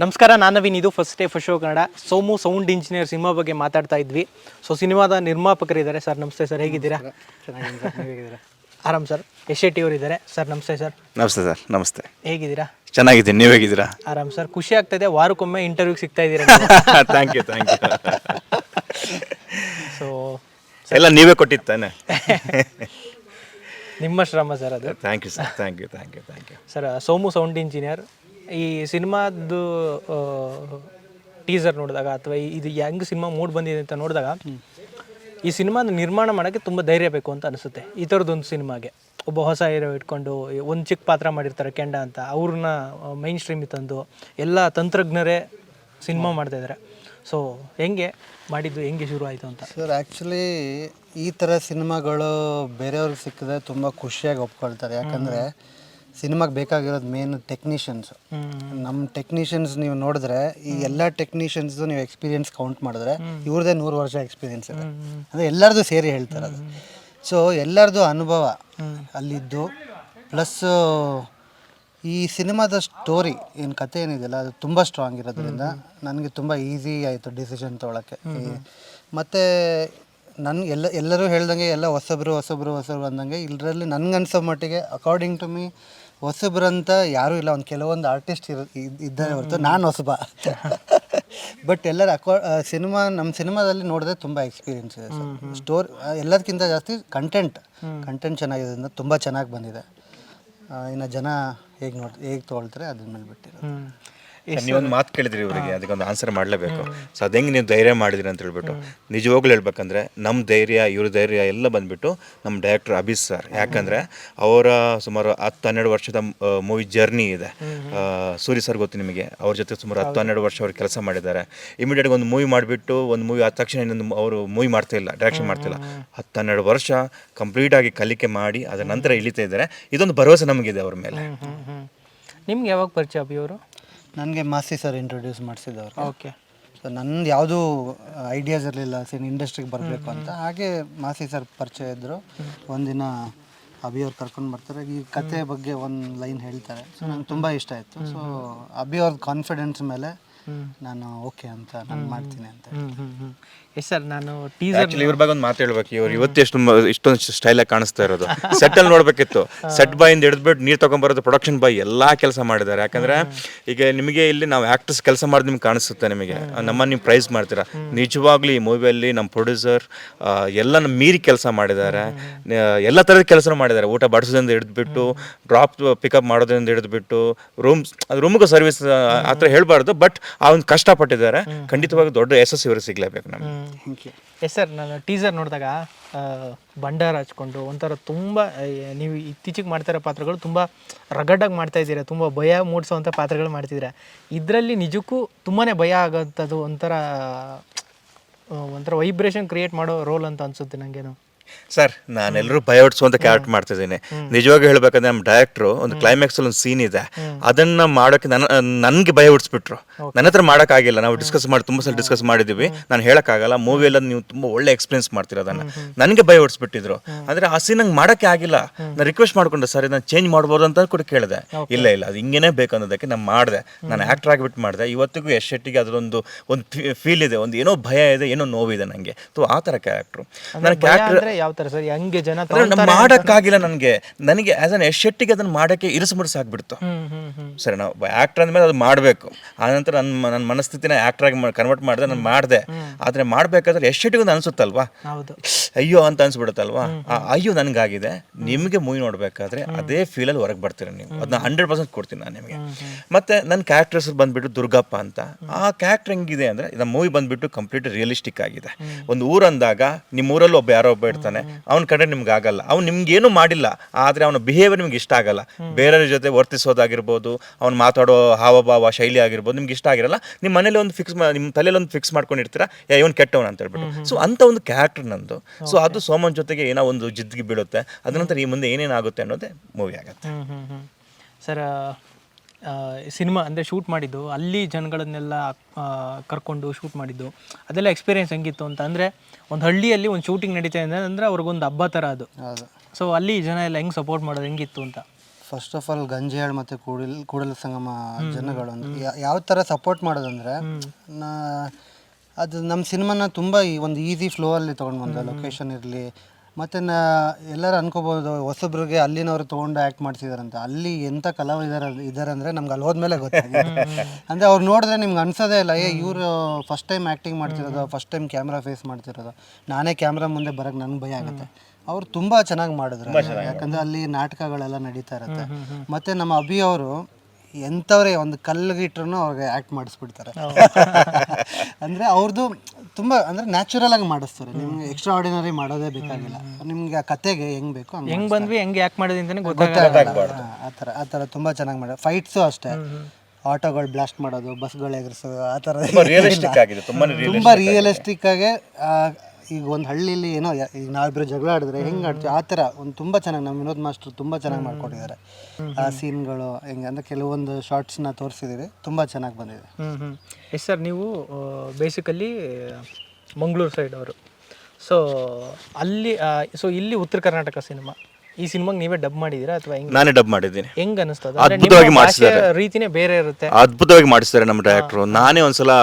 ನಮಸ್ಕಾರ ನಾನು ನವೀನ್ ಇದು first day first show Kannada Somu sound engineer cinema ಬಗ್ಗೆ ಮಾತಾಡ್ತಾ ಇದ್ವಿ ಸೊ ಸಿನಿಮಾದ ನಿರ್ಮಾಪಕರಿದ್ದಾರೆ ಸರ್ ನಮಸ್ತೆ ಸರ್ ಹೇಗಿದ್ದೀರಾ ಆರಾಮ್ ಸರ್ ಯಶ್ ಅವರಿದ್ದಾರೆ ಅವರು ಇದ್ದಾರೆ ಸರ್ ನಮಸ್ತೆ ಸರ್ ನಮಸ್ತೆ ಸರ್ ನಮಸ್ತೆ ಹೇಗಿದ್ದೀರಾ ಚೆನ್ನಾಗಿದ್ದೀನಿ ನೀವು ಹೇಗಿದ್ದೀರಾ ಆರಾಮ್ ಸರ್ ಖುಷಿ ಆಗ್ತದೆ ವಾರಕ್ಕೊಮ್ಮೆ ಇಂಟರ್ವ್ಯೂ ಸಿಗ್ತಾ ಇದ್ದೀರಾ thank you thank you so ಎಲ್ಲ ನೀವೇ ಕೊಟ್ಟಿತ್ತಾನೆ ನಿಮ್ಮ ಶ್ರಮ ಸರ್ ಅದು thank you sir thank you thank you thank you sir Somu sound engineer ಈ ಸಿನಿಮಾದ್ದು ಟೀಸರ್ ನೋಡಿದಾಗ ಅಥವಾ ಇದು ಹೆಂಗ್ ಸಿನಿಮಾ ಮೂಡ್ ಬಂದಿದೆ ಅಂತ ನೋಡಿದಾಗ ಈ ಸಿನಿಮಾನ ನಿರ್ಮಾಣ ಮಾಡೋಕ್ಕೆ ತುಂಬ ಧೈರ್ಯ ಬೇಕು ಅಂತ ಅನಿಸುತ್ತೆ ಈ ಥರದ್ದೊಂದು ಸಿನಿಮಾಗೆ ಒಬ್ಬ ಹೊಸ ಹೀರೋ ಇಟ್ಕೊಂಡು ಒಂದು ಚಿಕ್ಕ ಪಾತ್ರ ಮಾಡಿರ್ತಾರೆ ಕೆಂಡ ಅಂತ ಅವ್ರನ್ನ ಮೈನ್ ಸ್ಟ್ರೀಮಿಗೆ ತಂದು ಎಲ್ಲ ತಂತ್ರಜ್ಞರೇ ಸಿನಿಮಾ ಮಾಡ್ತಾಯಿದ್ದಾರೆ ಸೊ ಹೆಂಗೆ ಮಾಡಿದ್ದು ಹೆಂಗೆ ಶುರು ಆಯಿತು ಅಂತ ಸರ್ ಆ್ಯಕ್ಚುಲಿ ಈ ಥರ ಸಿನಿಮಾಗಳು ಬೇರೆಯವ್ರಿಗೆ ಸಿಕ್ಕಿದ್ರೆ ತುಂಬ ಖುಷಿಯಾಗಿ ಒಪ್ಕೊಳ್ತಾರೆ ಯಾಕಂದರೆ ಸಿನಿಮಾಗೆ ಬೇಕಾಗಿರೋದು ಮೇನ್ ಟೆಕ್ನಿಷಿಯನ್ಸ್ ನಮ್ಮ ಟೆಕ್ನಿಷಿಯನ್ಸ್ ನೀವು ನೋಡಿದ್ರೆ ಈ ಎಲ್ಲ ಟೆಕ್ನಿಷಿಯನ್ಸ್ ನೀವು ಎಕ್ಸ್ಪೀರಿಯನ್ಸ್ ಕೌಂಟ್ ಮಾಡಿದ್ರೆ ಇವ್ರದೇ ನೂರು ವರ್ಷ ಎಕ್ಸ್ಪೀರಿಯನ್ಸ್ ಇದೆ ಅಂದರೆ ಎಲ್ಲರದು ಸೇರಿ ಹೇಳ್ತಾರೆ ಅದು ಸೊ ಎಲ್ಲರದು ಅನುಭವ ಅಲ್ಲಿದ್ದು ಪ್ಲಸ್ ಈ ಸಿನಿಮಾದ ಸ್ಟೋರಿ ಏನು ಕತೆ ಏನಿದೆಯಲ್ಲ ಅದು ತುಂಬ ಸ್ಟ್ರಾಂಗ್ ಇರೋದ್ರಿಂದ ನನಗೆ ತುಂಬ ಈಸಿ ಆಯಿತು ಡಿಸಿಷನ್ ತೊಗೊಳಕ್ಕೆ ಮತ್ತು ನನ್ನ ಎಲ್ಲ ಎಲ್ಲರೂ ಹೇಳ್ದಂಗೆ ಎಲ್ಲ ಹೊಸಬ್ರು ಹೊಸಬ್ರು ಹೊಸಬ್ರು ಅಂದಂಗೆ ಇದರಲ್ಲಿ ಅನ್ಸೋ ಮಟ್ಟಿಗೆ ಅಕಾರ್ಡಿಂಗ್ ಟು ಮೀ ಹೊಸಬ್ರು ಅಂತ ಯಾರೂ ಇಲ್ಲ ಒಂದು ಕೆಲವೊಂದು ಆರ್ಟಿಸ್ಟ್ ಇರ ಇದ್ದಾರೆ ಹೊರತು ನಾನು ಹೊಸಬ ಬಟ್ ಎಲ್ಲರ ಅಕೋ ಸಿನಿಮಾ ನಮ್ಮ ಸಿನಿಮಾದಲ್ಲಿ ನೋಡಿದ್ರೆ ತುಂಬ ಎಕ್ಸ್ಪೀರಿಯನ್ಸ್ ಇದೆ ಸ್ಟೋರಿ ಎಲ್ಲದಕ್ಕಿಂತ ಜಾಸ್ತಿ ಕಂಟೆಂಟ್ ಕಂಟೆಂಟ್ ಚೆನ್ನಾಗಿರೋದ್ರಿಂದ ತುಂಬ ಚೆನ್ನಾಗಿ ಬಂದಿದೆ ಇನ್ನು ಜನ ಹೇಗೆ ನೋಡಿ ಹೇಗೆ ತೊಗೊಳ್ತಾರೆ ಅದನ್ನ ಮೇಲೆ ಬಿಟ್ಟಿರೋದು ನೀವೊಂದು ಮಾತು ಕೇಳಿದ್ರಿ ಇವರಿಗೆ ಅದಕ್ಕೊಂದು ಆನ್ಸರ್ ಮಾಡಲೇಬೇಕು ಸೊ ಅದು ಹೆಂಗೆ ನೀವು ಧೈರ್ಯ ಮಾಡಿದ್ರಿ ಅಂತ ಹೇಳ್ಬಿಟ್ಟು ನಿಜವಾಗ್ಲೂ ಹೇಳ್ಬೇಕಂದ್ರೆ ನಮ್ಮ ಧೈರ್ಯ ಇವ್ರ ಧೈರ್ಯ ಎಲ್ಲ ಬಂದ್ಬಿಟ್ಟು ನಮ್ಮ ಡೈರೆಕ್ಟರ್ ಅಭಿ ಸರ್ ಯಾಕಂದರೆ ಅವರ ಸುಮಾರು ಹತ್ತು ಹನ್ನೆರಡು ವರ್ಷದ ಮೂವಿ ಜರ್ನಿ ಇದೆ ಸೂರಿ ಸರ್ ಗೊತ್ತು ನಿಮಗೆ ಅವ್ರ ಜೊತೆ ಸುಮಾರು ಹತ್ತು ಹನ್ನೆರಡು ವರ್ಷ ಅವ್ರು ಕೆಲಸ ಮಾಡಿದ್ದಾರೆ ಇಮಿಡಿಯೇಟ್ಗೆ ಒಂದು ಮೂವಿ ಮಾಡಿಬಿಟ್ಟು ಒಂದು ಮೂವಿ ಆದ ತಕ್ಷಣ ಇನ್ನೊಂದು ಅವರು ಮೂವಿ ಮಾಡ್ತಾ ಇಲ್ಲ ಡೈರೆಕ್ಷನ್ ಮಾಡ್ತಿಲ್ಲ ಹತ್ತು ಹನ್ನೆರಡು ವರ್ಷ ಕಂಪ್ಲೀಟಾಗಿ ಕಲಿಕೆ ಮಾಡಿ ಅದರ ನಂತರ ಇಳಿತಾ ಇದ್ದಾರೆ ಇದೊಂದು ಭರವಸೆ ನಮಗಿದೆ ಅವ್ರ ಮೇಲೆ ನಿಮ್ಗೆ ಯಾವಾಗ ಪರಿಚಯ ಅವರು ನನಗೆ ಮಾಸಿ ಸರ್ ಇಂಟ್ರೊಡ್ಯೂಸ್ ಮಾಡಿಸಿದವರು ಓಕೆ ಸೊ ನಂದು ಯಾವುದೂ ಐಡಿಯಾಸ್ ಇರಲಿಲ್ಲ ಸಿನ್ ಇಂಡಸ್ಟ್ರಿಗೆ ಬರಬೇಕು ಅಂತ ಹಾಗೆ ಮಾಸಿ ಸರ್ ಪರಿಚಯ ಇದ್ದರು ಒಂದಿನ ಅಭಿ ಅವ್ರು ಕರ್ಕೊಂಡು ಬರ್ತಾರೆ ಈ ಕತೆ ಬಗ್ಗೆ ಒಂದು ಲೈನ್ ಹೇಳ್ತಾರೆ ಸೊ ನಂಗೆ ತುಂಬ ಇಷ್ಟ ಆಯಿತು ಸೊ ಅಭಿ ಅವ್ರದ್ದು ಕಾನ್ಫಿಡೆನ್ಸ್ ಮೇಲೆ ನಾನು ಓಕೆ ಅಂತ ನಾನು ಮಾಡ್ತೀನಿ ಅಂತ ಎಸ್ ಸರ್ ನಾನು ಟೀಸರ್ ಇವ್ರ ಬಗ್ಗೆ ಒಂದು ಮಾತು ಹೇಳ್ಬೇಕು ಇವ್ರು ಇವತ್ತು ಎಷ್ಟು ಇಷ್ಟೊಂದು ಸ್ಟೈಲ್ ಕಾಣಿಸ್ತಾ ಇರೋದು ಸೆಟ್ ಅಲ್ಲಿ ನೋಡ್ಬೇಕಿತ್ತು ಸೆಟ್ ಬಾಯಿಂದ ಹಿಡಿದ್ಬಿಟ್ಟು ನೀರ್ ತಗೊಂಡ್ಬರೋದು ಪ್ರೊಡಕ್ಷನ್ ಬೈ ಎಲ್ಲ ಕೆಲಸ ಮಾಡಿದ್ದಾರೆ ಯಾಕಂದ್ರೆ ಈಗ ನಿಮಗೆ ಇಲ್ಲಿ ನಾವು ಆಕ್ಟರ್ಸ್ ಕೆಲಸ ಮಾಡೋದು ನಿಮ್ಗೆ ಕಾಣಿಸುತ್ತೆ ನಿಮಗೆ ನಮ್ಮ ನೀವು ಪ್ರೈಸ್ ಮಾಡ್ತೀರಾ ನಿಜವಾಗ್ಲಿ ಈ ಮೂವಿಯಲ್ಲಿ ನಮ್ಮ ಪ್ರೊಡ್ಯೂಸರ್ ಎಲ್ಲನ ಮೀರಿ ಕೆಲಸ ಮಾಡಿದ್ದಾರೆ ಎಲ್ಲಾ ಎಲ್ಲ ಥರದ ಕೆಲಸ ಮಾಡಿದ್ದಾರೆ ಊಟ ಬಡಿಸೋದ್ರಿಂದ ಹಿಡಿದ್ಬಿಟ್ಟು ಡ್ರಾಪ್ ಪಿಕಪ್ ಮಾಡೋದ್ರಿಂದ ಹಿಡಿದ್ಬಿಟ್ಟು ರೂಮ್ಸ್ ಅದು ರೂಮ್ಗೂ ಸರ್ವಿಸ್ ಆ ಥರ ಹೇಳ್ಬಾರ್ದು ಬಟ್ ಆ ಒಂದು ಕಷ್ಟಪಟ್ಟಿದ್ದಾರೆ ಖಂಡಿತವಾಗಿ ದೊಡ್ಡ ಯಶಸ್ ಇವರು ಸಿಗ್ಲೇಬೇಕು ನಮ್ಗೆ ಎಸ್ ಸರ್ ನಾನು ಟೀಸರ್ ನೋಡಿದಾಗ ಭಂಡಾರ ಹಚ್ಕೊಂಡು ಒಂಥರ ತುಂಬ ನೀವು ಇತ್ತೀಚೆಗೆ ಮಾಡ್ತಾ ಇರೋ ಪಾತ್ರಗಳು ತುಂಬ ರಗಡಾಗಿ ಮಾಡ್ತಾ ಇದ್ದೀರಾ ತುಂಬ ಭಯ ಮೂಡಿಸುವಂಥ ಪಾತ್ರಗಳು ಮಾಡ್ತಿದ್ದೀರಾ ಇದರಲ್ಲಿ ನಿಜಕ್ಕೂ ತುಂಬಾ ಭಯ ಆಗೋಂಥದ್ದು ಒಂಥರ ಒಂಥರ ವೈಬ್ರೇಷನ್ ಕ್ರಿಯೇಟ್ ಮಾಡೋ ರೋಲ್ ಅಂತ ಅನಿಸುತ್ತೆ ನನಗೇನು ಸರ್ ನಾನೆಲ್ಲರೂ ಅಂತ ಕ್ಯಾರೆಕ್ಟ್ ಮಾಡ್ತಿದ್ದೀನಿ ನಿಜವಾಗಿ ಹೇಳ್ಬೇಕಂದ್ರೆ ನಮ್ಮ ಡೈರೆಕ್ಟ್ರು ಒಂದು ಕ್ಲೈಮ್ಯಾಕ್ಸ್ ಅಲ್ಲಿ ಒಂದು ಸೀನ್ ಇದೆ ಅದನ್ನ ಮಾಡೋಕೆ ನನ್ನ ನನಗೆ ಭಯ ಹೊಡಿಸ್ಬಿಟ್ರು ನನ್ನ ಹತ್ರ ಮಾಡೋಕ್ಕಾಗಿಲ್ಲ ನಾವು ಡಿಸ್ಕಸ್ ಮಾಡಿ ತುಂಬ ಸಲ ಡಿಸ್ಕಸ್ ಮಾಡಿದ್ದೀವಿ ನಾನು ಹೇಳೋಕ್ಕಾಗಲ್ಲ ಮೂವಿಯಲ್ಲ ನೀವು ತುಂಬ ಒಳ್ಳೆ ಎಕ್ಸ್ಪೀರಿಯನ್ಸ್ ಮಾಡ್ತಿರೋದನ್ನ ಅದನ್ನು ನನಗೆ ಭಯ ಹೊಡಿಸ್ಬಿಟ್ಟಿದ್ರು ಅಂದರೆ ಆ ಸೀನ್ ನಂಗೆ ಮಾಡೋಕ್ಕೆ ಆಗಿಲ್ಲ ನಾನು ರಿಕ್ವೆಸ್ಟ್ ಮಾಡ್ಕೊಂಡೆ ಸರ್ ಇದನ್ನ ಚೇಂಜ್ ಮಾಡ್ಬೋದು ಅಂತ ಕೂಡ ಕೇಳಿದೆ ಇಲ್ಲ ಇಲ್ಲ ಅದು ಹಿಂಗೇನೇ ಬೇಕು ಅನ್ನೋದಕ್ಕೆ ನಾನು ಮಾಡಿದೆ ನಾನು ಆ್ಯಕ್ಟರ್ ಆಗಿಬಿಟ್ಟು ಮಾಡಿದೆ ಇವತ್ತಿಗೂ ಯಶ್ ಶೆಟ್ಟಿಗೆ ಅದರೊಂದು ಒಂದು ಫೀಲ್ ಇದೆ ಒಂದು ಏನೋ ಭಯ ಇದೆ ಏನೋ ನೋವಿದೆ ನನಗೆ ಸೊ ಆ ಥರ ಕ್ಯಾರೆಕ್ಟ್ರು ನನ್ನ ಕ್ಯಾರೆಕ್ಟರ್ ಮಾಡಕ್ಕಾಗಿಲ್ಲ ಯಾವ ತರ ಜನ ಮಾಡೋಕ್ಕಾಗಿಲ್ಲ ನನಗೆ ನನಗೆ ಆಸ್ ಅನ್ ಎಷ್ಟೆಟ್ಟಿಗೆ ಅದನ್ನು ಮಾಡೋಕ್ಕೆ ಇರಿಸುಮುರುಸು ಆಗ್ಬಿಡ್ತು ಸರಿ ನಾವು ಆಕ್ಟರ್ ಅಂದಮೇಲೆ ಅದು ಮಾಡಬೇಕು ಆನಂತರ ನನ್ನ ನನ್ನ ಮನಸ್ಥಿತಿನ ಆ್ಯಕ್ಟ್ರಾಗಿ ಕನ್ವರ್ಟ್ ಮಾಡಿದೆ ನಾನು ಮಾಡಿದೆ ಆದ್ರೆ ಮಾಡಬೇಕಾದ್ರೆ ಎಷ್ಟಿಗೆ ಒಂದು ಅನಿಸುತ್ತಲ್ವಾ ಅಯ್ಯೋ ಅಂತ ಅನ್ಸ್ಬಿಡುತ್ತಲ್ವಾ ಆ ಅಯ್ಯೋ ನನಗಾಗಿದೆ ನಿಮಗೆ ಮೂವಿ ನೋಡ್ಬೇಕಾದ್ರೆ ಅದೇ ಫೀಲಲ್ಲಿ ಹೊರಗೆ ಬರ್ತೀರ ನೀವು ಅದನ್ನ ಹಂಡ್ರೆಡ್ ಪರ್ಸೆಂಟ್ ಕೊಡ್ತೀನಿ ನಾನು ನಿಮಗೆ ಮತ್ತೆ ನನ್ನ ಕ್ಯಾರೆಕ್ಟರ್ಸ್ ಬಂದ್ಬಿಟ್ಟು ದುರ್ಗಪ್ಪ ಅಂತ ಆ ಕ್ಯಾರೆಕ್ಟರ್ ಹೆಂಗಿದೆ ಅಂದ್ರೆ ನಮ್ಮ ಮೂವಿ ಬಂದ್ಬಿಟ್ಟು ಕಂಪ್ಲೀಟ್ ರಿಯಲಿಸ್ಟಿಕ್ ಆಗಿದೆ ಒಂದು ಊರಂದಾಗ ನಿಮ್ಮ ಊರಲ್ಲಿ ಒಬ್ಬ ಯಾರೋ ಒಬ್ಬ ಇರ್ತಾನೆ ಅವ್ನ ಕಡೆ ನಿಮ್ಗೆ ಆಗಲ್ಲ ಅವ್ನು ನಿಮ್ಗೇನು ಮಾಡಿಲ್ಲ ಆದ್ರೆ ಅವನ ಬಿಹೇವಿಯರ್ ನಿಮ್ಗೆ ಇಷ್ಟ ಆಗಲ್ಲ ಬೇರೆಯವ್ರ ಜೊತೆ ವರ್ತಿಸೋದಾಗಿರ್ಬೋದು ಅವ್ನು ಮಾತಾಡೋ ಹಾವಭಾವ ಶೈಲಿ ಆಗಿರ್ಬೋದು ನಿಮ್ಗೆ ಇಷ್ಟ ಆಗಿರಲ್ಲ ನಿಮ್ಮ ಮನೇಲಿ ಒಂದು ಫಿಕ್ಸ್ ನಿಮ್ಮ ತಲೆಯಲ್ಲಿ ಒಂದು ಫಿಕ್ಸ್ ಮಾಡ್ಕೊಂಡಿರ್ತೀರಾ ಯಾ ಇವನು ಕೆಟ್ಟವನು ಅಂತ ಹೇಳ್ಬಿಟ್ಟು ಸೊ ಅಂತ ಒಂದು ಕ್ಯಾರೆಕ್ಟರ್ ನಂದು ಸೊ ಅದು ಸೋಮನ್ ಜೊತೆಗೆ ಏನೋ ಒಂದು ಜಿದ್ದಿಗೆ ಬೀಳುತ್ತೆ ಅದನಂತರ ಈ ಮುಂದೆ ಏನೇನಾಗುತ್ತೆ ಅನ್ನೋದೇ ಮೂವಿ ಆಗುತ್ತೆ ಸರ್ ಸಿನಿಮಾ ಅಂದರೆ ಶೂಟ್ ಮಾಡಿದ್ದು ಅಲ್ಲಿ ಜನಗಳನ್ನೆಲ್ಲ ಕರ್ಕೊಂಡು ಶೂಟ್ ಮಾಡಿದ್ದು ಅದೆಲ್ಲ ಎಕ್ಸ್ಪೀರಿಯೆನ್ಸ್ ಹೆಂಗಿತ್ತು ಅಂತ ಅಂದರೆ ಒಂದು ಹಳ್ಳಿಯಲ್ಲಿ ಒಂದು ಶೂಟಿಂಗ್ ನಡೀತಾ ಇದೆ ಅಂದರೆ ಅವ್ರಿಗೊಂದು ಹಬ್ಬ ಥರ ಅದು ಸೊ ಅಲ್ಲಿ ಜನ ಎಲ್ಲ ಹೆಂಗೆ ಸಪೋರ್ಟ್ ಮಾಡೋದು ಹೆಂಗಿತ್ತು ಅಂತ ಫಸ್ಟ್ ಆಫ್ ಆಲ್ ಗಂಜಿಯಾಳ್ ಮತ್ತು ಕೂಡಲ್ ಕೂಡಲ ಸಂಗಮ ಜನಗಳು ಯಾವ ಥರ ಸಪೋರ್ಟ್ ಮಾಡೋದಂದರೆ ಅದು ನಮ್ಮ ಸಿನಿಮಾನ ತುಂಬ ಒಂದು ಈಸಿ ಫ್ಲೋ ಅಲ್ಲಿ ತೊಗೊಂಡು ಬಂದ ಲೊಕೇಶನ್ ಇರಲಿ ಮತ್ತು ನಾ ಎಲ್ಲರೂ ಅನ್ಕೋಬೋದು ಹೊಸಬ್ರಿಗೆ ಅಲ್ಲಿನವರು ತೊಗೊಂಡು ಆ್ಯಕ್ಟ್ ಮಾಡ್ಸಿದಾರಂತೆ ಅಲ್ಲಿ ಎಂಥ ಕಲಾವಿದರ ಇದ್ದಾರಂದರೆ ನಮ್ಗೆ ಅಲ್ಲಿ ಹೋದ್ಮೇಲೆ ಗೊತ್ತಾಗುತ್ತೆ ಅಂದರೆ ಅವ್ರು ನೋಡಿದ್ರೆ ನಿಮ್ಗೆ ಅನ್ಸೋದೇ ಇಲ್ಲ ಏ ಇವರು ಫಸ್ಟ್ ಟೈಮ್ ಆ್ಯಕ್ಟಿಂಗ್ ಮಾಡ್ತಿರೋದು ಫಸ್ಟ್ ಟೈಮ್ ಕ್ಯಾಮ್ರಾ ಫೇಸ್ ಮಾಡ್ತಿರೋದು ನಾನೇ ಕ್ಯಾಮ್ರಾ ಮುಂದೆ ಬರೋಕ್ಕೆ ನನಗೆ ಭಯ ಆಗುತ್ತೆ ಅವ್ರು ತುಂಬ ಚೆನ್ನಾಗಿ ಮಾಡಿದ್ರು ಯಾಕಂದರೆ ಅಲ್ಲಿ ನಾಟಕಗಳೆಲ್ಲ ನಡೀತಾ ಇರುತ್ತೆ ಮತ್ತು ನಮ್ಮ ಅಭಿ ಅವರು ಎಂಥವ್ರೇ ಒಂದು ಇಟ್ಟರು ಅವ್ರಿಗೆ ಆ್ಯಕ್ಟ್ ಮಾಡಿಸ್ಬಿಡ್ತಾರೆ ಅಂದರೆ ಅವ್ರದ್ದು ತುಂಬಾ ಅಂದ್ರೆ ನ್ಯಾಚುರಲ್ ಆಗಿ ಮಾಡಿಸ್ತಾರೆ ನಿಮ್ಗೆ ಎಕ್ಸ್ಟ್ರಾ ಆರ್ಡಿನರಿ ಮಾಡೋದೇ ಬೇಕಾಗಿಲ್ಲ ನಿಮ್ಗೆ ಆ ಕತೆಗೆ ಹೆಂಗ್ ಬೇಕು ಹೆಂಗ್ ಬಂದ್ವಿ ಹೆಂಗ್ ಯಾಕೆ ಮಾಡಿದ್ವಿ ಅಂತಾನೆ ಆತರ ಆ ಥರ ಆ ಚೆನ್ನಾಗಿ ಮಾಡ ಫೈಟ್ಸು ಅಷ್ಟೇ ಆಟೋಗಳು ಬ್ಲಾಸ್ಟ್ ಮಾಡೋದು ಬಸ್ಗಳು ಎಗರಿಸೋದು ಆ ಥರ ತುಂಬಾ ರಿಯಲಿಸ್ಟಿಕ್ ಆಗಿ ಈಗ ಒಂದು ಹಳ್ಳಿಲಿ ಏನೋ ಈಗ ನಾವಿಬ್ರು ಜಗಳ ಆಡಿದ್ರೆ ಹೆಂಗೆ ಆಡ್ತೀವಿ ಆ ಥರ ಒಂದು ತುಂಬ ಚೆನ್ನಾಗಿ ನಮ್ಮ ವಿನೋದ್ ಮಾಸ್ಟರ್ ತುಂಬ ಚೆನ್ನಾಗಿ ಮಾಡ್ಕೊಟ್ಟಿದ್ದಾರೆ ಆ ಸೀನ್ಗಳು ಹೆಂಗೆ ಅಂದರೆ ಕೆಲವೊಂದು ಶಾರ್ಟ್ಸ್ನ ತೋರಿಸಿದ್ದೀವಿ ತುಂಬ ಚೆನ್ನಾಗಿ ಬಂದಿದೆ ಹ್ಮ್ ಹ್ಮ್ ಎಸ್ ಸರ್ ನೀವು ಬೇಸಿಕಲಿ ಮಂಗಳೂರು ಸೈಡ್ ಅವರು ಸೊ ಅಲ್ಲಿ ಸೊ ಇಲ್ಲಿ ಉತ್ತರ ಕರ್ನಾಟಕ ಸಿನಿಮಾ ಈ ಸಿನಿಮಾಗೆ ನೀವೇ ಡಬ್ ಮಾಡಿದೀರಾ ಅಥವಾ ನಾನೇ ಡಬ್ ಮಾಡಿದ್ದೀನಿ ಹೆಂಗ್ ಅನಿಸ್ತದ ಅದ್ಭುತವಾಗಿ ಮಾಡ್ಸಿದ್ದಾರೆ. ರೀತಿನೇ ಬೇರೆ ಇರುತ್ತೆ ಅದ್ಭುತವಾಗಿ ಮಾಡಿಸಿದ್ದಾರೆ ನಮ್ಮ ಡೈರೆಕ್ಟ್ರು ನಾನೇ ಒಂದ್ಸಲ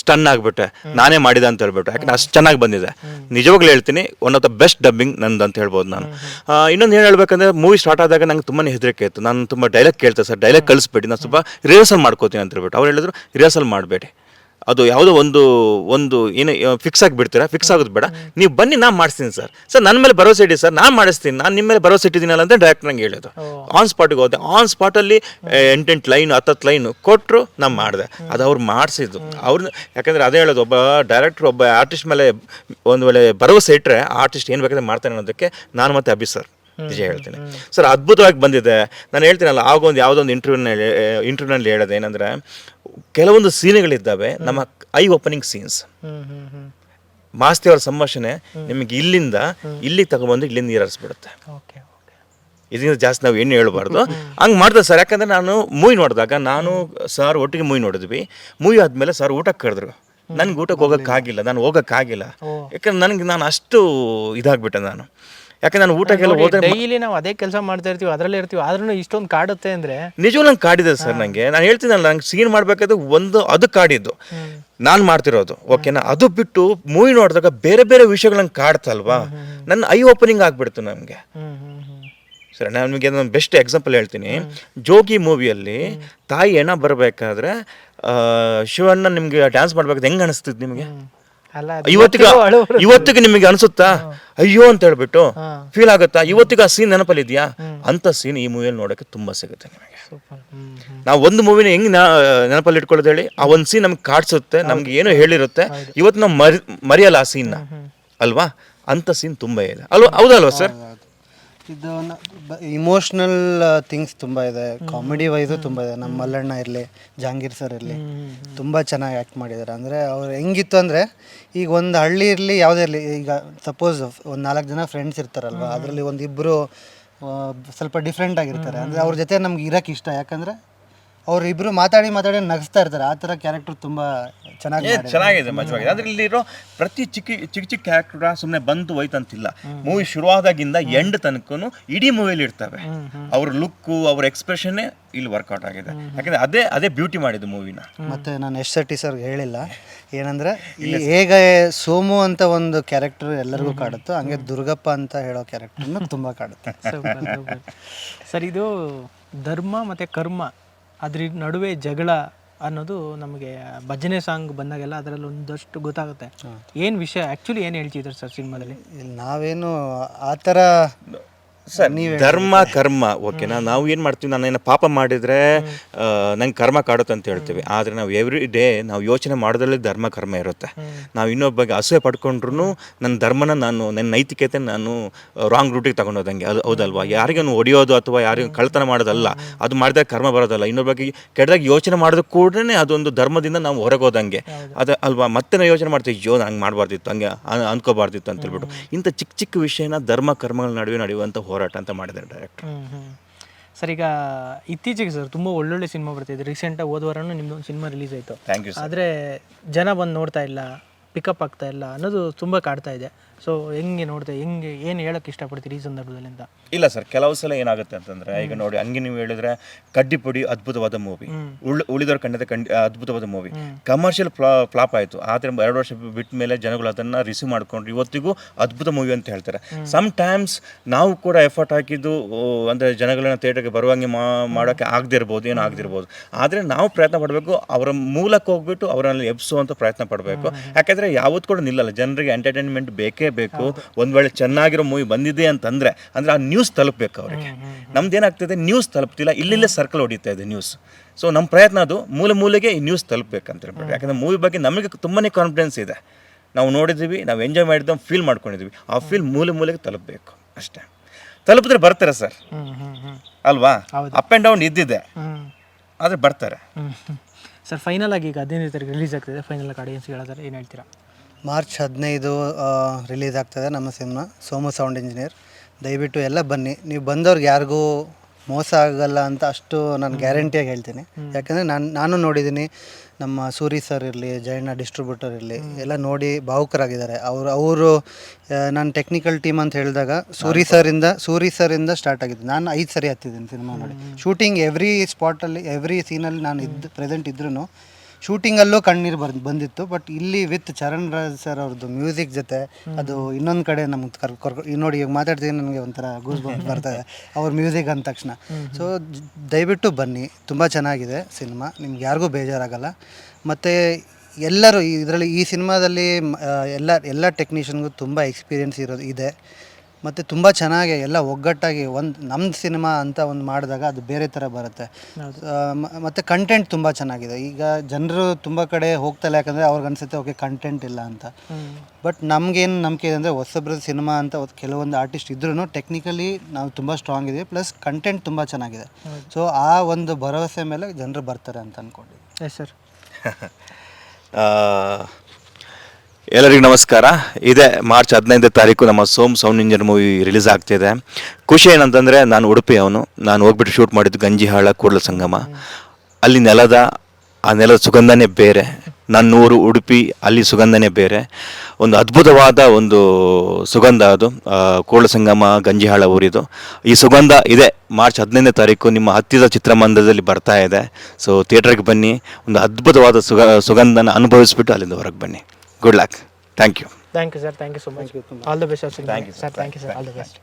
ಸ್ಟನ್ ಆಗ್ಬಿಟ್ಟೆ ನಾನೇ ಮಾಡಿದ ಅಂತ ಹೇಳ್ಬಿಟ್ಟು ಯಾಕಂದ್ರೆ ಅಷ್ಟು ಚೆನ್ನಾಗಿ ಬಂದಿದೆ ನಿಜವಾಗ್ಲೂ ಹೇಳ್ತೀನಿ one of the best dubbing ನಂದು ಅಂತ ಹೇಳ್ಬೋದು ನಾನು ಇನ್ನೊಂದು ಏನು ಹೇಳ್ಬೇಕಂದ್ರೆ ಮೂವಿ ಸ್ಟಾರ್ಟ್ ಆದಾಗ ನಂಗೆ ತುಂಬಾ ಹೆದರಿಕೆ ಇತ್ತು ನಾನು ತುಂಬ ಡೈಲಾಗ್ ಕೇಳ್ತೇನೆ ಸರ್ ಡೈಲಾಗ್ ಕಳಿಸ್ಬೇಡಿ ನಾನು ಸ್ವಲ್ಪ ರಿಹರ್ಸಲ್ ಮಾಡ್ಕೋತೀನಿ ಅಂತ ಹೇಳ್ಬಿಟ್ಟು ಅವ್ರು ಹೇಳಿದ್ರು ರಿಹರ್ಸಲ್ ಮಾಡಬೇಡಿ ಅದು ಯಾವುದೋ ಒಂದು ಒಂದು ಏನು ಫಿಕ್ಸ್ ಆಗಿಬಿಡ್ತೀರಾ ಫಿಕ್ಸ್ ಆಗೋದು ಬೇಡ ನೀವು ಬನ್ನಿ ನಾನು ಮಾಡಿಸ್ತೀನಿ ಸರ್ ಸರ್ ನನ್ನ ಮೇಲೆ ಭರವಸೆ ಇಡಿ ಸರ್ ನಾನು ಮಾಡಿಸ್ತೀನಿ ನಾನು ನಿಮ್ಮ ಮೇಲೆ ಭರವಸೆ ಇಟ್ಟಿದ್ದೀನಲ್ಲ ಅಂತ ಡೈರೆಕ್ಟ್ ನಂಗೆ ಹೇಳೋದು ಆನ್ ಸ್ಪಾಟಿಗೆ ಹೋದೆ ಆನ್ ಸ್ಪಾಟಲ್ಲಿ ಎಂಟೆಂಟು ಲೈನ್ ಹತ್ತತ್ತು ಲೈನು ಕೊಟ್ಟರು ನಾನು ಮಾಡಿದೆ ಅದು ಅವ್ರು ಮಾಡಿಸಿದ್ದು ಅವ್ರನ್ನ ಯಾಕಂದರೆ ಅದೇ ಹೇಳೋದು ಒಬ್ಬ ಡೈರೆಕ್ಟ್ರು ಒಬ್ಬ ಆರ್ಟಿಸ್ಟ್ ಮೇಲೆ ಒಂದು ವೇಳೆ ಭರವಸೆ ಇಟ್ಟರೆ ಆರ್ಟಿಸ್ಟ್ ಏನು ಬೇಕಾದ್ರೆ ಮಾಡ್ತಾನೆ ಅನ್ನೋದಕ್ಕೆ ನಾನು ಮತ್ತೆ ಅಭಿ ಸರ್ ನಿಜ ಹೇಳ್ತೀನಿ ಸರ್ ಅದ್ಭುತವಾಗಿ ಬಂದಿದೆ ನಾನು ಹೇಳ್ತೀನಲ್ಲ ಆಗೊಂದು ಯಾವುದೊಂದು ಇಂಟರ್ವ್ಯೂ ಇಂಟರ್ವ್ಯೂನಲ್ಲಿ ಹೇಳೋದು ಏನಂದರೆ ಕೆಲವೊಂದು ಸೀನ್ಗಳಿದ್ದಾವೆ ನಮ್ಮ ಐ ಓಪನಿಂಗ್ ಸೀನ್ಸ್ ಮಾಸ್ತಿ ಅವರ ಸಂಭಾಷಣೆ ನಿಮಗೆ ಇಲ್ಲಿಂದ ಇಲ್ಲಿ ತಗೊಂಡ್ಬಂದು ಇಲ್ಲಿಂದ ನೀರಾರಿಸ್ಬಿಡುತ್ತೆ ಇದರಿಂದ ಜಾಸ್ತಿ ನಾವು ಏನು ಹೇಳ್ಬಾರ್ದು ಹಂಗೆ ಮಾಡಿದೆ ಸರ್ ಯಾಕಂದರೆ ನಾನು ಮೂವಿ ನೋಡಿದಾಗ ನಾನು ಸರ್ ಒಟ್ಟಿಗೆ ಮೂವಿ ನೋಡಿದ್ವಿ ಮೂವಿ ಆದಮೇಲೆ ಸರ್ ಊಟಕ್ಕೆ ಕರೆದ್ರು ನನಗೆ ಊಟಕ್ಕೆ ಹೋಗೋಕ್ಕಾಗಿಲ್ಲ ನಾನು ಹೋಗೋಕ್ಕಾಗಿಲ್ಲ ಯಾಕಂದ್ರೆ ನನಗೆ ನಾನು ಅಷ್ಟು ಇದಾಗ್ಬಿಟ್ಟೆ ನಾನು ಯಾಕೆ ನಾನು ಊಟಕ್ಕೆಲ್ಲ ಹೋದ್ರೆ ಡೈಲಿ ನಾವು ಅದೇ ಕೆಲಸ ಮಾಡ್ತಾ ಇರ್ತೀವಿ ಅದರಲ್ಲೇ ಇರ್ತೀವಿ ಆದ್ರೂ ಇಷ್ಟೊಂದು ಕಾಡುತ್ತೆ ಅಂದ್ರೆ ನಿಜವೂ ನಂಗೆ ಕಾಡಿದೆ ಸರ್ ನನಗೆ ನಾನು ಹೇಳ್ತೀನಲ್ಲ ನಂಗೆ ಸೀನ್ ಮಾಡ್ಬೇಕಾದ್ರೆ ಒಂದು ಅದು ಕಾಡಿದ್ದು ನಾನು ಮಾಡ್ತಿರೋದು ಓಕೆನಾ ಅದು ಬಿಟ್ಟು ಮೂವಿ ನೋಡಿದಾಗ ಬೇರೆ ಬೇರೆ ವಿಷಯಗಳನ್ನ ಕಾಡ್ತಲ್ವಾ ನನ್ನ ಐ ಓಪನಿಂಗ್ ಆಗ್ಬಿಡ್ತು ನಮಗೆ ಸರ್ ನಾನು ನಿಮಗೆ ನಾನು ಬೆಸ್ಟ್ ಎಕ್ಸಾಂಪಲ್ ಹೇಳ್ತೀನಿ ಜೋಗಿ ಮೂವಿಯಲ್ಲಿ ತಾಯಿ ಹೆಣ ಬರಬೇಕಾದ್ರೆ ಶಿವಣ್ಣ ನಿಮಗೆ ಡ್ಯಾನ್ಸ್ ಮಾಡ್ಬೇಕಾದ್ರೆ ಹೆಂಗೆ ಅನಿಸ್ತಿದ್ದು ನಿಮಗೆ ಇವತ್ತಿಗ ಇವತ್ತಿಗೆ ನಿಮಗೆ ಅನ್ಸುತ್ತಾ ಅಯ್ಯೋ ಅಂತ ಹೇಳ್ಬಿಟ್ಟು ಫೀಲ್ ಆಗುತ್ತಾ ಇವತ್ತಿಗೆ ಆ ಸೀನ್ ನೆನಪಲ್ಲಿದ್ಯಾ ಅಂತ ಸೀನ್ ಈ ಮೂವಿಯಲ್ಲಿ ನೋಡೋಕೆ ತುಂಬಾ ಸಿಗುತ್ತೆ ನಿಮಗೆ ನಾವು ಒಂದು ಮೂವಿನ ಹೆಂಗ್ ನೆನಪಲ್ಲಿ ಇಟ್ಕೊಳ್ಳೋದು ಹೇಳಿ ಆ ಒಂದು ಸೀನ್ ನಮ್ಗೆ ಕಾಡ್ಸುತ್ತೆ ನಮ್ಗೆ ಏನು ಹೇಳಿರುತ್ತೆ ಇವತ್ತು ನಾವು ಮರಿ ಮರೆಯಲ್ಲ ಆ ನ ಅಲ್ವಾ ಅಂತ ಸೀನ್ ತುಂಬಾ ಇದೆ ಅಲ್ವಾ ಹೌದಲ್ವಾ ಸರ್ ಇದು ಇಮೋಷ್ನಲ್ ಥಿಂಗ್ಸ್ ತುಂಬ ಇದೆ ಕಾಮಿಡಿ ವೈಸು ತುಂಬ ಇದೆ ನಮ್ಮ ಮಲ್ಲಣ್ಣ ಇರಲಿ ಜಹಾಂಗೀರ್ ಸರ್ ಇರಲಿ ತುಂಬ ಚೆನ್ನಾಗಿ ಆ್ಯಕ್ಟ್ ಮಾಡಿದ್ದಾರೆ ಅಂದರೆ ಅವ್ರು ಹೆಂಗಿತ್ತು ಅಂದರೆ ಈಗ ಒಂದು ಹಳ್ಳಿ ಇರಲಿ ಯಾವುದೇ ಇರಲಿ ಈಗ ಸಪೋಸ್ ಒಂದು ನಾಲ್ಕು ಜನ ಫ್ರೆಂಡ್ಸ್ ಇರ್ತಾರಲ್ವ ಅದರಲ್ಲಿ ಒಂದಿಬ್ಬರು ಸ್ವಲ್ಪ ಡಿಫ್ರೆಂಟ್ ಆಗಿರ್ತಾರೆ ಅಂದರೆ ಅವ್ರ ಜೊತೆ ನಮ್ಗೆ ಇರೋಕ್ಕೆ ಇಷ್ಟ ಯಾಕಂದರೆ ಅವರಿಬ್ರು ಮಾತಾಡಿ ಮಾತಾಡಿ ನಗಿಸ್ತಾ ಇರ್ತಾರೆ ಆ ಥರ ಕ್ಯಾರೆಕ್ಟರ್ ತುಂಬ ಚೆನ್ನಾಗಿ ಚೆನ್ನಾಗಿದೆ ಮಜವಾಗಿದೆ ಅದರಲ್ಲಿರೋ ಪ್ರತಿ ಚಿಕ್ಕ ಚಿಕ್ಕ ಚಿಕ್ಕ ಕ್ಯಾರೆಕ್ಟರ್ ಸುಮ್ಮನೆ ಬಂದು ಹೋಯ್ತಂತಿಲ್ಲ ಮೂವಿ ಶುರುವಾದಾಗಿಂದ ಎಂಡ್ ತನಕನು ಇಡೀ ಮೂವಿಲಿ ಇರ್ತವೆ ಅವ್ರ ಲುಕ್ಕು ಅವ್ರ ಎಕ್ಸ್ಪ್ರೆಷನ್ನೇ ಇಲ್ಲಿ ವರ್ಕೌಟ್ ಆಗಿದೆ ಯಾಕಂದ್ರೆ ಅದೇ ಅದೇ ಬ್ಯೂಟಿ ಮಾಡಿದ್ದು ಮೂವಿನ ಮತ್ತೆ ನಾನು ಎಸ್ ಟಿ ಸರ್ ಹೇಳಿಲ್ಲ ಏನಂದ್ರೆ ಇಲ್ಲಿ ಹೇಗೆ ಸೋಮು ಅಂತ ಒಂದು ಕ್ಯಾರೆಕ್ಟರ್ ಎಲ್ಲರಿಗೂ ಕಾಡುತ್ತೋ ಹಂಗೆ ದುರ್ಗಪ್ಪ ಅಂತ ಹೇಳೋ ಕ್ಯಾರೆಕ್ಟರ್ನು ತುಂಬ ಕಾಡುತ್ತೆ ಸರ್ ಇದು ಧರ್ಮ ಮತ್ತು ಕರ್ಮ ಅದ್ರ ನಡುವೆ ಜಗಳ ಅನ್ನೋದು ನಮಗೆ ಭಜನೆ ಸಾಂಗ್ ಬಂದಾಗೆಲ್ಲ ಅದರಲ್ಲಿ ಒಂದಷ್ಟು ಗೊತ್ತಾಗುತ್ತೆ ಏನು ವಿಷಯ ಆ್ಯಕ್ಚುಲಿ ಏನು ಹೇಳ್ತಿದ್ರು ಸರ್ ಸಿನಿಮಾದಲ್ಲಿ ನಾವೇನು ಆ ಥರ ಸರ್ ನೀವು ಧರ್ಮ ಕರ್ಮ ಓಕೆನಾ ನಾವು ಏನು ಮಾಡ್ತೀವಿ ನಾನು ಏನು ಪಾಪ ಮಾಡಿದರೆ ನಂಗೆ ಕರ್ಮ ಕಾಡುತ್ತೆ ಅಂತ ಹೇಳ್ತೀವಿ ಆದರೆ ನಾವು ಎವ್ರಿ ಡೇ ನಾವು ಯೋಚನೆ ಮಾಡೋದ್ರಲ್ಲಿ ಧರ್ಮ ಕರ್ಮ ಇರುತ್ತೆ ನಾವು ಇನ್ನೊಬ್ಬಗೆ ಅಸೂಯೆ ಪಡ್ಕೊಂಡ್ರು ನನ್ನ ಧರ್ಮನ ನಾನು ನನ್ನ ನೈತಿಕತೆ ನಾನು ರಾಂಗ್ ರೂಟಿಗೆ ತಗೊಂಡೋದಂಗೆ ಅದು ಹೌದಲ್ವಾ ಯಾರಿಗೂ ಹೊಡಿಯೋದು ಅಥವಾ ಯಾರಿಗೂ ಕಳ್ತನ ಮಾಡೋದಲ್ಲ ಅದು ಮಾಡಿದಾಗ ಕರ್ಮ ಬರೋದಲ್ಲ ಇನ್ನೊಬ್ಬಗೆ ಕೆಟ್ಟದಾಗ ಯೋಚನೆ ಮಾಡೋದು ಕೂಡ ಅದೊಂದು ಧರ್ಮದಿಂದ ನಾವು ಹೊರಗೋದಂಗೆ ಅದು ಅಲ್ವಾ ಮತ್ತೆ ನಾವು ಯೋಚನೆ ಮಾಡ್ತೀವಿ ಅಯ್ಯೋ ನಂಗೆ ಮಾಡಬಾರ್ದಿತ್ತು ಹಂಗೆ ಅನ್ಕೋಬಾರ್ದಿತ್ತು ಅಂತ ಹೇಳ್ಬಿಟ್ಟು ಇಂಥ ಚಿಕ್ಕ ಚಿಕ್ಕ ವಿಷಯನ ಧರ್ಮ ಕರ್ಮಗಳ ನಡುವೆ ನಡೆಯುವಂಥ ಹೋರಾಟ ಅಂತ ಮಾಡಿದ್ದಾರೆ ಡೈರೆಕ್ಟರ್ ಸರ್ ಈಗ ಇತ್ತೀಚೆಗೆ ಸರ್ ತುಂಬ ಒಳ್ಳೊಳ್ಳೆ ಸಿನಿಮಾ ಇದೆ ರೀಸೆಂಟಾಗಿ ಹೋದ ವಾರನೂ ನಿಮ್ದು ಒಂದು ಸಿನಿಮಾ ರಿಲೀಸ್ ಆಯಿತು ಥ್ಯಾಂಕ್ ಆದರೆ ಜನ ಬಂದು ನೋಡ್ತಾ ಇಲ್ಲ ಪಿಕಪ್ ಆಗ್ತಾ ಇಲ್ಲ ಅನ್ನೋದು ತುಂಬ ಕಾಡ್ತಾ ಇದೆ ಸೊ ಹೆಂಗೆ ನೋಡ್ದೆ ಹೆಂಗೆ ಏನು ಹೇಳಕ್ಕೆ ಇಷ್ಟಪಡ್ತೀರಿ ಈ ಸಂದರ್ಭದಲ್ಲಿ ಇಲ್ಲ ಸರ್ ಕೆಲವು ಸಲ ಏನಾಗುತ್ತೆ ಅಂತಂದ್ರೆ ಈಗ ನೋಡಿ ಹಂಗೆ ನೀವು ಹೇಳಿದ್ರೆ ಕಡ್ಡಿಪುಡಿ ಅದ್ಭುತವಾದ ಮೂವಿ ಉಳಿದವ್ರ ಕಂಡದ ಕಂಡ ಅದ್ಭುತವಾದ ಮೂವಿ ಕಮರ್ಷಿಯಲ್ ಫ್ಲಾಪ್ ಆಯಿತು ಆದರೆ ಎರಡು ವರ್ಷ ಬಿಟ್ಟ ಮೇಲೆ ಜನಗಳು ಅದನ್ನು ರಿಸೀವ್ ಮಾಡ್ಕೊಂಡು ಇವತ್ತಿಗೂ ಅದ್ಭುತ ಮೂವಿ ಅಂತ ಹೇಳ್ತಾರೆ ಸಮ್ ಟೈಮ್ಸ್ ನಾವು ಕೂಡ ಎಫರ್ಟ್ ಹಾಕಿದ್ದು ಅಂದರೆ ಜನಗಳನ್ನ ಥಿಯೇಟರ್ಗೆ ಬರುವಂಗೆ ಮಾಡೋಕ್ಕೆ ಆಗದಿರ್ಬೋದು ಏನೋ ಆಗದಿರ್ಬೋದು ಆದರೆ ನಾವು ಪ್ರಯತ್ನ ಪಡಬೇಕು ಅವರ ಮೂಲಕ್ಕೆ ಹೋಗ್ಬಿಟ್ಟು ಅವರಲ್ಲಿ ಎಬ್ಸುವಂಥ ಪ್ರಯತ್ನ ಪಡಬೇಕು ಯಾಕಂದ್ರೆ ಯಾವತ್ತು ಕೂಡ ನಿಲ್ಲಲ್ಲ ಜನರಿಗೆ ಎಂಟರ್ಟೈನ್ಮೆಂಟ್ ಬೇಕೇ ಬೇಕು ಒಂದು ವೇಳೆ ಚೆನ್ನಾಗಿರೋ ಮೂವಿ ಬಂದಿದೆ ಅಂತಂದರೆ ಅಂದರೆ ಆ ನ್ಯೂಸ್ ತಲುಪಬೇಕು ಅವರಿಗೆ ನಮ್ದೇನಾಗ್ತದೆ ನ್ಯೂಸ್ ತಲುಪ್ತಿಲ್ಲ ಇಲ್ಲಿಲ್ಲೇ ಸರ್ಕಲ್ ಹೊಡಿತಾ ಇದೆ ನ್ಯೂಸ್ ಸೊ ನಮ್ಮ ಪ್ರಯತ್ನ ಅದು ಮೂಲ ಮೂಲೆಗೆ ಈ ನ್ಯೂಸ್ ತಲುಪಬೇಕಂತ ಹೇಳ್ಬಿಟ್ಟು ಯಾಕಂದರೆ ಮೂವಿ ಬಗ್ಗೆ ನಮಗೆ ತುಂಬಾ ಕಾನ್ಫಿಡೆನ್ಸ್ ಇದೆ ನಾವು ನೋಡಿದ್ದೀವಿ ನಾವು ಎಂಜಾಯ್ ಮಾಡಿದ್ದು ಫೀಲ್ ಮಾಡ್ಕೊಂಡಿದ್ವಿ ಆ ಫೀಲ್ ಮೂಲೆ ಮೂಲೆಗೆ ತಲುಪಬೇಕು ಅಷ್ಟೇ ತಲುಪಿದ್ರೆ ಬರ್ತಾರೆ ಸರ್ ಅಲ್ವಾ ಅಪ್ ಆ್ಯಂಡ್ ಡೌನ್ ಇದ್ದಿದೆ ಆದರೆ ಬರ್ತಾರೆ ಸರ್ ಫೈನಲ್ ಆಗಿ ಈಗ ಹದಿನೈದು ರಿಲೀಸ್ ಆಗ್ತಿದೆ ಫೈನಲ್ ಆಗಿ ಆಡಿಯನ್ಸ್ ಹೇಳಿದ್ರೆ ಏನು ಹೇಳ್ತೀರಾ ಮಾರ್ಚ್ ಹದಿನೈದು ರಿಲೀಸ್ ಆಗ್ತದೆ ನಮ್ಮ ಸಿನಿಮಾ ಸೋಮು ಸೌಂಡ್ ಇಂಜಿನಿಯರ್ ದಯವಿಟ್ಟು ಎಲ್ಲ ಬನ್ನಿ ನೀವು ಬಂದವ್ರಿಗೆ ಯಾರಿಗೂ ಮೋಸ ಆಗಲ್ಲ ಅಂತ ಅಷ್ಟು ನಾನು ಗ್ಯಾರಂಟಿಯಾಗಿ ಹೇಳ್ತೀನಿ ಯಾಕಂದರೆ ನಾನು ನಾನು ನೋಡಿದ್ದೀನಿ ನಮ್ಮ ಸೂರಿ ಸರ್ ಇರಲಿ ಜೈನ ಡಿಸ್ಟ್ರಿಬ್ಯೂಟರ್ ಇರಲಿ ಎಲ್ಲ ನೋಡಿ ಭಾವುಕರಾಗಿದ್ದಾರೆ ಅವರು ಅವರು ನಾನು ಟೆಕ್ನಿಕಲ್ ಟೀಮ್ ಅಂತ ಹೇಳಿದಾಗ ಸೂರಿ ಸರಿಂದ ಸೂರಿ ಸರಿಂದ ಸ್ಟಾರ್ಟ್ ಆಗಿದ್ದೆ ನಾನು ಐದು ಸರಿ ಹತ್ತಿದ್ದೀನಿ ಸಿನಿಮಾ ನೋಡಿ ಶೂಟಿಂಗ್ ಎವ್ರಿ ಸ್ಪಾಟಲ್ಲಿ ಎವ್ರಿ ಸೀನಲ್ಲಿ ನಾನು ಇದ್ದು ಪ್ರೆಸೆಂಟ್ ಇದ್ರೂ ಶೂಟಿಂಗಲ್ಲೂ ಕಣ್ಣೀರು ಬರ್ ಬಂದಿತ್ತು ಬಟ್ ಇಲ್ಲಿ ವಿತ್ ಚರಣ್ ರಾಜ್ ಸರ್ ಅವ್ರದ್ದು ಮ್ಯೂಸಿಕ್ ಜೊತೆ ಅದು ಇನ್ನೊಂದು ಕಡೆ ನಮ್ಗೆ ಕರ್ಕೊ ಈಗ ನೋಡಿ ಈಗ ಮಾತಾಡ್ತೀನಿ ನನಗೆ ಒಂಥರ ಗೂಸ್ ಬರ್ತದೆ ಅವ್ರ ಮ್ಯೂಸಿಕ್ ಅಂದ ತಕ್ಷಣ ಸೊ ದಯವಿಟ್ಟು ಬನ್ನಿ ತುಂಬ ಚೆನ್ನಾಗಿದೆ ಸಿನಿಮಾ ನಿಮ್ಗೆ ಯಾರಿಗೂ ಬೇಜಾರಾಗಲ್ಲ ಮತ್ತು ಎಲ್ಲರೂ ಇದರಲ್ಲಿ ಈ ಸಿನಿಮಾದಲ್ಲಿ ಎಲ್ಲ ಎಲ್ಲ ಟೆಕ್ನಿಷಿಯನ್ಗೂ ತುಂಬ ಎಕ್ಸ್ಪೀರಿಯೆನ್ಸ್ ಇರೋದು ಇದೆ ಮತ್ತು ತುಂಬ ಚೆನ್ನಾಗಿ ಎಲ್ಲ ಒಗ್ಗಟ್ಟಾಗಿ ಒಂದು ನಮ್ದು ಸಿನಿಮಾ ಅಂತ ಒಂದು ಮಾಡಿದಾಗ ಅದು ಬೇರೆ ಥರ ಬರುತ್ತೆ ಮತ್ತು ಕಂಟೆಂಟ್ ತುಂಬ ಚೆನ್ನಾಗಿದೆ ಈಗ ಜನರು ತುಂಬ ಕಡೆ ಹೋಗ್ತಾರೆ ಯಾಕಂದರೆ ಅವ್ರಿಗೆ ಅನ್ಸುತ್ತೆ ಓಕೆ ಕಂಟೆಂಟ್ ಇಲ್ಲ ಅಂತ ಬಟ್ ನಮಗೇನು ನಂಬಿಕೆ ಇದೆ ಅಂದರೆ ಹೊಸಬ್ರದ್ದು ಸಿನಿಮಾ ಅಂತ ಕೆಲವೊಂದು ಆರ್ಟಿಸ್ಟ್ ಇದ್ರೂ ಟೆಕ್ನಿಕಲಿ ನಾವು ತುಂಬ ಸ್ಟ್ರಾಂಗ್ ಇದೀವಿ ಪ್ಲಸ್ ಕಂಟೆಂಟ್ ತುಂಬ ಚೆನ್ನಾಗಿದೆ ಸೊ ಆ ಒಂದು ಭರವಸೆ ಮೇಲೆ ಜನರು ಬರ್ತಾರೆ ಅಂತ ಅಂದ್ಕೊಂಡಿದ್ದೀವಿ ಸರ್ ಎಲ್ಲರಿಗೂ ನಮಸ್ಕಾರ ಇದೇ ಮಾರ್ಚ್ ಹದಿನೈದನೇ ತಾರೀಕು ನಮ್ಮ Som sound engineer movie release ಆಗ್ತಿದೆ ಖುಷಿ ಏನಂತಂದರೆ ನಾನು ಉಡುಪಿ ಅವನು ನಾನು ಹೋಗ್ಬಿಟ್ಟು ಶೂಟ್ ಮಾಡಿದ್ದು ಗಂಜಿಹಾಳ ಕೂಡಲ ಸಂಗಮ ಅಲ್ಲಿ ನೆಲದ ಆ ನೆಲದ ಸುಗಂಧನೇ ಬೇರೆ ನನ್ನೂರು ಉಡುಪಿ ಅಲ್ಲಿ ಸುಗಂಧನೇ ಬೇರೆ ಒಂದು ಅದ್ಭುತವಾದ ಒಂದು ಸುಗಂಧ ಅದು ಕೂಡಲ ಸಂಗಮ ಗಂಜಿಹಾಳ ಊರಿದು ಈ ಸುಗಂಧ ಇದೆ ಮಾರ್ಚ್ ಹದಿನೈದನೇ ತಾರೀಕು ನಿಮ್ಮ ಹತ್ತಿದ ಚಿತ್ರಮಂದಿರದಲ್ಲಿ ಬರ್ತಾ ಇದೆ ಸೊ ಥಿಯೇಟ್ರಿಗೆ ಬನ್ನಿ ಒಂದು ಅದ್ಭುತವಾದ ಸುಗ ಸುಗಂಧನ ಅನುಭವಿಸ್ಬಿಟ್ಟು ಅಲ್ಲಿಂದ ಹೊರಗೆ ಬನ್ನಿ Good luck. Thank you. Thank you, sir. Thank you so much. All the best. Thank you, sir. All the best.